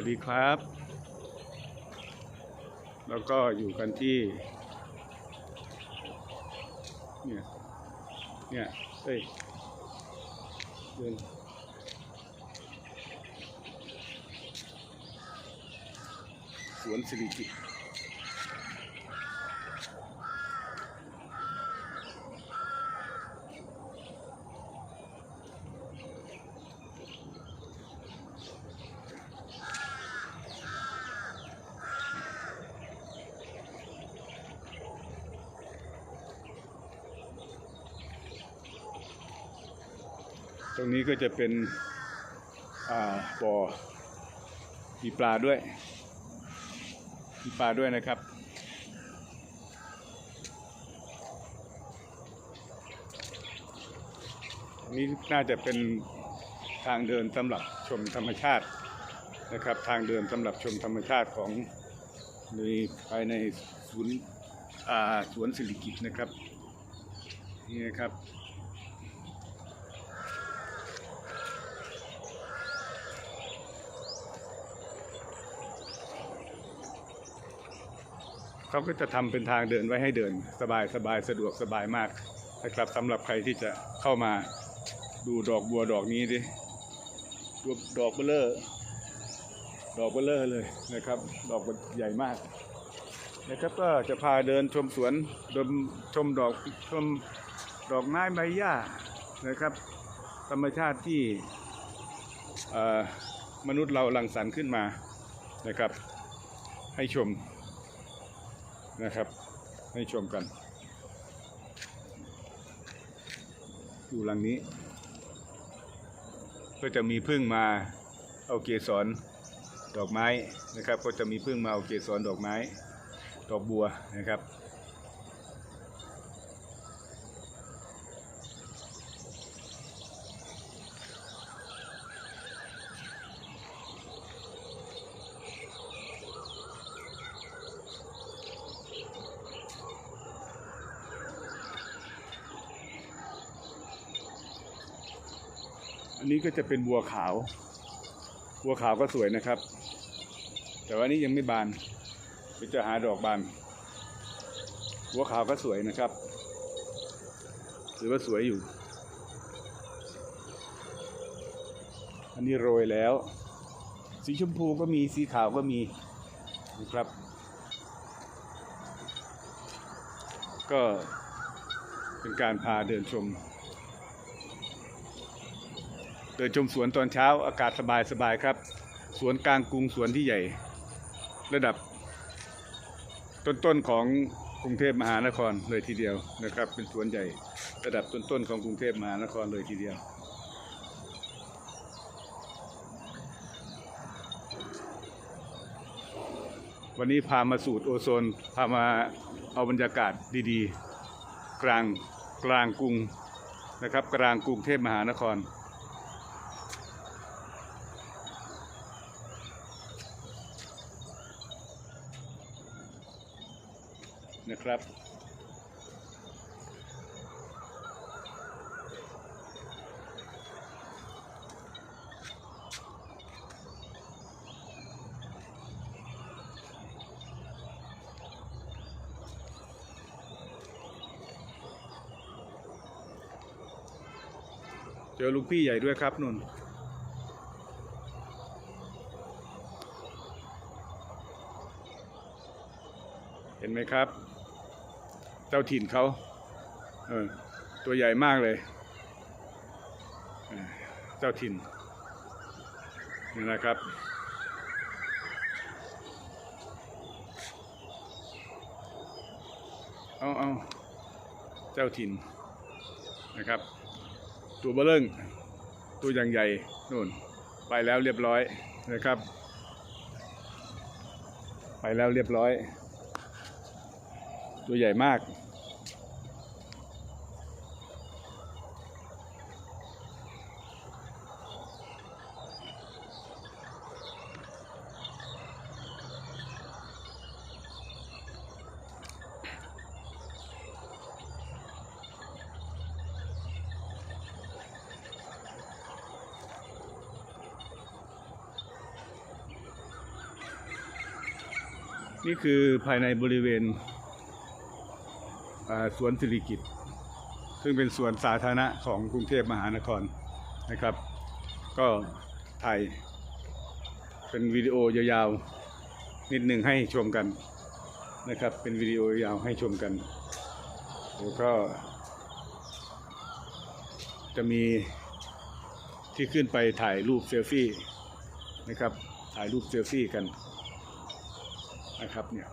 วัสดีครับ แล้วก็อยู่กันที่ เนี่ย เนี่ยเฮ้ยเดินสวนสิริกิต ตรงนี้ก็จะเป็นบ่อมีปลาด้วยมีปลาด้วยนะครับนนี้น่าจะเป็นทางเดินสำหรับชมธรรมชาตินะครับ ทางเดินสำหรับชมธรรมชาติของในภายในศูนย์สวนสิริกิตนะครับนี่นะครับ เขาก็จะทำเป็นทางเดินไว้ให้เดิน สบายสบายสะดวกสบายมากนะครับสำหรับใครที่จะเข้ามาดูดอกบัวดอกนี้ดิดอกดอกเบลเลอร์ดอกเบลเลอร์เลยนะครับ ดอกใหญ่มากนะครับก็จะพาเดินชมสวนชมชมดอกชมดอกไม้ใบหญ้านะครับ ธรรมชาติที่เอ่อมนุษย์เราหลั่งสรรค์ขึ้นมานะครับ ให้ชม นะครับ ให้ชมกัน อยู่หลังนี้ ก็จะมีพึ่งมาเอาเกสรดอกไม้นะครับ ก็จะมีพึ่งมาเอาเกสรดอกไม้ ดอกบัวนะครับ อันนี้ก็จะเป็นบัวขาว บัวขาวก็สวยนะครับ แต่ว่านี้ยังไม่บานเดี๋ยวจะหาดอกบาน บัวขาวก็สวยนะครับถือว่าสวยอยู่ อันนี้โรยแล้ว สีชมพูก็มีสีขาวก็มีนะครับ ก็เป็นการพาเดินชม เดินชมสวนตอนเช้าอากาศสบายสบายครับ สวนกลางกรุงสวนที่ใหญ่ ระดับ ต้นๆของกรุงเทพมหานครเลยทีเดียวนะครับ เป็นสวนใหญ่ ระดับต้นๆของกรุงเทพมหานครเลยทีเดียววันนี้พามาสูตรโอโซน พามาเอาบรรยากาศดีๆ กลางกลางกรุงนะครับ กลางกรุงเทพมหานคร นะครับ เจอลูกพี่ใหญ่ด้วยครับนุ่นเห็นไหมครับ เจ้าถิ่นเขาเออตัวใหญ่มากเลย เจ้าถิ่นนี่นะครับเอาเอาเจ้าถิ่นนะครับ ตัวเบลเริ่งตัวอย่างใหญ่นู่นไปแล้วเรียบร้อยนะครับ ไปแล้วเรียบร้อย ตัวใหญ่มาก นี่คือภายในบริเวณ สวนสิริกิตซึ่งเป็นสวนสาธารณะของกรุงเทพมหานครนะครับ ก็ถ่ายเป็นวิดีโอยาวๆ นิดหนึ่งให้ชมกันนะครับ เป็นวิดีโอยาวให้ชมกันแล้วก็ จะมีที่ขึ้นไปถ่ายรูปเซลฟี่นะครับ ถ่ายรูปเซลฟี่กันนะครับเนี่ย